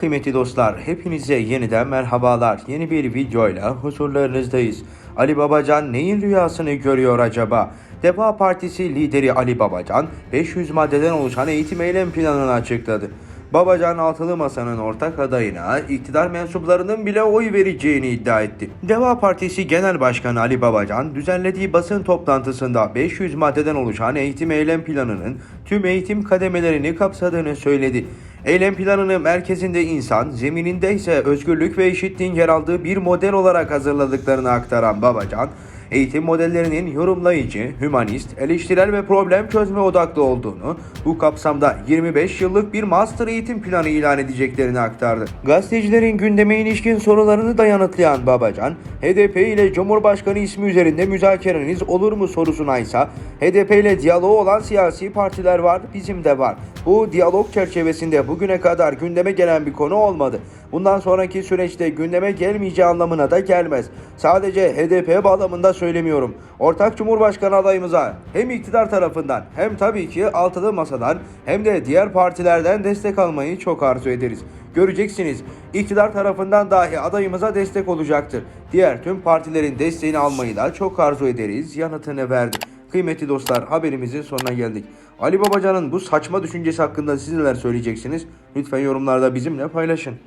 Kıymetli dostlar, hepinize yeniden merhabalar. Yeni bir videoyla huzurlarınızdayız. Ali Babacan neyin rüyasını görüyor acaba? Deva Partisi lideri Ali Babacan, 500 maddeden oluşan eğitim eylem planını açıkladı. Babacan altılı masanın ortak adayına iktidar mensuplarının bile oy vereceğini iddia etti. Deva Partisi Genel Başkanı Ali Babacan düzenlediği basın toplantısında 500 maddeden oluşan eğitim eylem planının tüm eğitim kademelerini kapsadığını söyledi. Eylem planını merkezinde insan, zemininde ise özgürlük ve eşitliğin yer aldığı bir model olarak hazırladıklarını aktaran Babacan, eğitim modellerinin yorumlayıcı, hümanist, eleştirel ve problem çözme odaklı olduğunu, bu kapsamda 25 yıllık bir master eğitim planı ilan edeceklerini aktardı. Gazetecilerin gündeme ilişkin sorularını da yanıtlayan Babacan, HDP ile Cumhurbaşkanı ismi üzerinde müzakereniz olur mu sorusuna ise HDP ile diyaloğu olan siyasi partiler var, bizim de var. Bu diyalog çerçevesinde bugüne kadar gündeme gelen bir konu olmadı. Bundan sonraki süreçte gündeme gelmeyeceği anlamına da gelmez. Sadece HDP bağlamında söylemiyorum. Ortak Cumhurbaşkanı adayımıza hem iktidar tarafından hem tabii ki altılı masadan hem de diğer partilerden destek almayı çok arzu ederiz. Göreceksiniz iktidar tarafından dahi adayımıza destek olacaktır. Diğer tüm partilerin desteğini almayı da çok arzu ederiz yanıtını verdi. Kıymetli dostlar haberimizin sonuna geldik. Ali Babacan'ın bu saçma düşüncesi hakkında siz neler söyleyeceksiniz? Lütfen yorumlarda bizimle paylaşın.